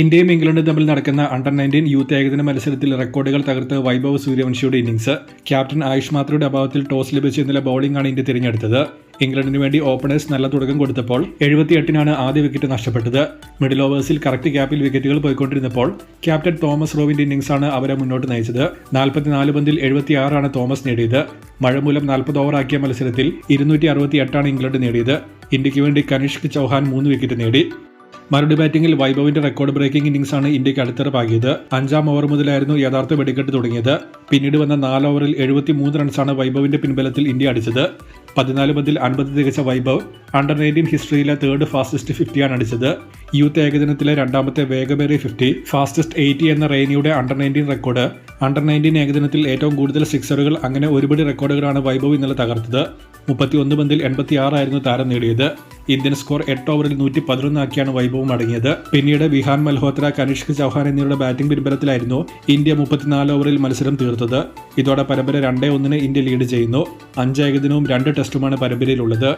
ഇന്ത്യയും ഇംഗ്ലണ്ടും തമ്മിൽ നടക്കുന്ന അണ്ടർ നയന്റീൻ യൂത്ത് ഏകദിന മത്സരത്തിൽ റെക്കോർഡുകൾ തകർത്ത് വൈഭവ് സൂര്യവംശിയുടെ ഇന്നിംഗ്സ് ക്യാപ്റ്റൻ ആയുഷ് മാത്രയുടെ അഭാവത്തിൽ ടോസ് ലഭിച്ച ഇന്നലെ ബൌളിംഗാണ് ഇന്ത്യ തിരഞ്ഞെടുത്തത്. ഇംഗ്ലണ്ടിന് വേണ്ടി ഓപ്പണേഴ്സ് നല്ല തുടക്കം കൊടുത്തപ്പോൾ എഴുപത്തിയെട്ടിനാണ് ആദ്യ വിക്കറ്റ് നഷ്ടപ്പെട്ടത്. മിഡിൽ ഓവേഴ്സിൽ കറക്റ്റ് ക്യാപ്പിൽ വിക്കറ്റുകൾ പോയിക്കൊണ്ടിരുന്നപ്പോൾ ക്യാപ്റ്റൻ തോമസ് റോവിന്റെ ഇന്നിംഗ്സാണ് അവരെ മുന്നോട്ട് നയിച്ചത്. നാൽപ്പത്തിനാല് പന്തിൽ എഴുപത്തിയാറാണ് തോമസ് നേടിയത്. മഴ മൂലം നാൽപ്പത് ഓവറാക്കിയ മത്സരത്തിൽ ഇരുന്നൂറ്റി അറുപത്തിയെട്ടാണ് ഇംഗ്ലണ്ട് നേടിയത്. ഇന്ത്യയ്ക്ക് വേണ്ടി കനിഷ്ക് ചൗഹാൻ മൂന്ന് വിക്കറ്റ് നേടി. മറുപടി ബാറ്റിംഗിൽ വൈഭവിന്റെ റെക്കോർഡ് ബ്രേക്കിംഗ് ഇന്നിംഗ്സാണ് ഇന്ത്യയ്ക്ക് അടിത്തറപ്പാകിയത് അഞ്ചാം ഓവർ മുതലായിരുന്നു യഥാർത്ഥ വെടിക്കെട്ട് തുടങ്ങിയത്. പിന്നീട് വന്ന നാല് ഓവറിൽ എഴുപത്തി മൂന്ന് റൺസാണ് വൈഭവിന്റെ പിൻബലത്തിൽ ഇന്ത്യ അടിച്ചത്. പതിനാല് പന്തിൽ അൻപത് തികച്ച വൈഭവ് അണ്ടർ നയന്റീൻ ഹിസ്റ്ററിയിലെ തേർഡ് ഫാസ്റ്റസ്റ്റ് ഫിഫ്റ്റിയാണ് അടിച്ചത്. യൂത്ത് ഏകദിനത്തിലെ രണ്ടാമത്തെ വേഗമേറിയ ഫിഫ്റ്റി ഫാസ്റ്റസ്റ്റ് എയ്റ്റി എന്ന റെയ്നിയുടെ under nineteen record under nineteen ഏകദിനത്തിൽ ഏറ്റവും കൂടുതൽ സിക്സറുകൾ അങ്ങനെ ഒരുപടി റെക്കോർഡുകളാണ് വൈഭവ് ഇന്നലെ തകർത്തത്. മുപ്പത്തി ഒന്ന് പന്തിൽ എൺപത്തി ആറായിരുന്നു താരം നേടിയത്. ഇന്ത്യൻ സ്കോർ എട്ട് ഓവറിൽ നൂറ്റി പതിനൊന്നാക്കിയാണ് വൈഭവം അടങ്ങിയത്. പിന്നീട് വിഹാൻ മൽഹോത്ര കനിഷ്ക് ചൗഹാൻ എന്നിവരുടെ ബാറ്റിംഗ് പിൻബലത്തിലായിരുന്നു ഇന്ത്യ മുപ്പത്തിനാല് ഓവറിൽ മത്സരം തീർത്തത്. ഇതോടെ പരമ്പര രണ്ടേ ഒന്നിന് ഇന്ത്യ ലീഡ് ചെയ്യുന്നു. അഞ്ച് ഏകദിനവും രണ്ട് ടെസ്റ്റുമാണ് പരമ്പരയിലുള്ളത്.